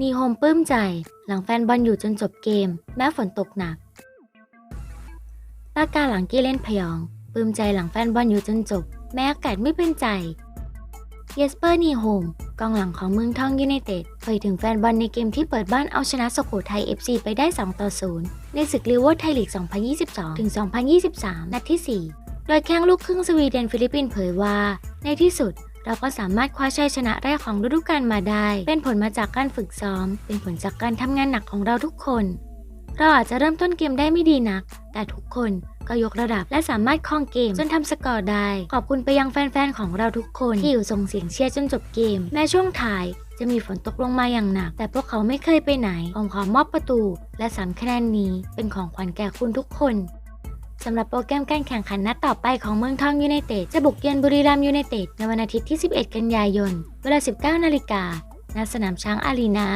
นีโฮมปลื้มใจ หลังแฟนบอลอยู่จนจบเกม แม้ฝนตกหนักปากาหลังกี้เล่นพยอง ปลื้มใจหลังแฟนบอลอยู่จนจบ แม้อากาศไม่เป็นใจ เยสเปอร์นีโฮมกองหลังของเมืองทองยูไนเต็ดเผยถึงแฟนบอลในเกมที่เปิดบ้านเอาชนะสุโขทัย FC ไปได้ 2 ต่อ 0 ในศึกลีเวอร์ไทยลีก 2022 ถึง 2023 นัดที่ 4 โดยแข้งลูกครึ่งสวีเดนฟิลิปปินส์เผยว่า ในที่สุด เราก็สามารถคว้าชัยชนะแรกของฤดูกาลมาได้ เป็นผลมาจากการฝึกซ้อม เป็นผลจากการทำงานหนักของเราทุกคน เราอาจจะเริ่มต้นเกมได้ไม่ดีนัก แต่ทุกคนก็ยกระดับและสามารถครองเกมจนทำสกอร์ได้ ขอบคุณไปยังแฟนๆของเราทุกคนที่อยู่ส่งเสียงเชียร์จนจบเกม แม้ช่วงท้ายจะมีฝนตกลงมาอย่างหนัก แต่พวกเขาไม่เคยไปไหนผมขอมอบประตู และสามคะแนนนี้เป็นของขวัญแก่คุณทุกคน สำหรับโปรแกรมการแข่งขันนัดต่อไปของเมืองทองยูไนเต็ดจะบุกเยือนบุรีรัมยูไนเต็ดในวันอาทิตย์ที่ 11 กันยายน เวลา 19 นาฬิกาณสนามช้างอารีนา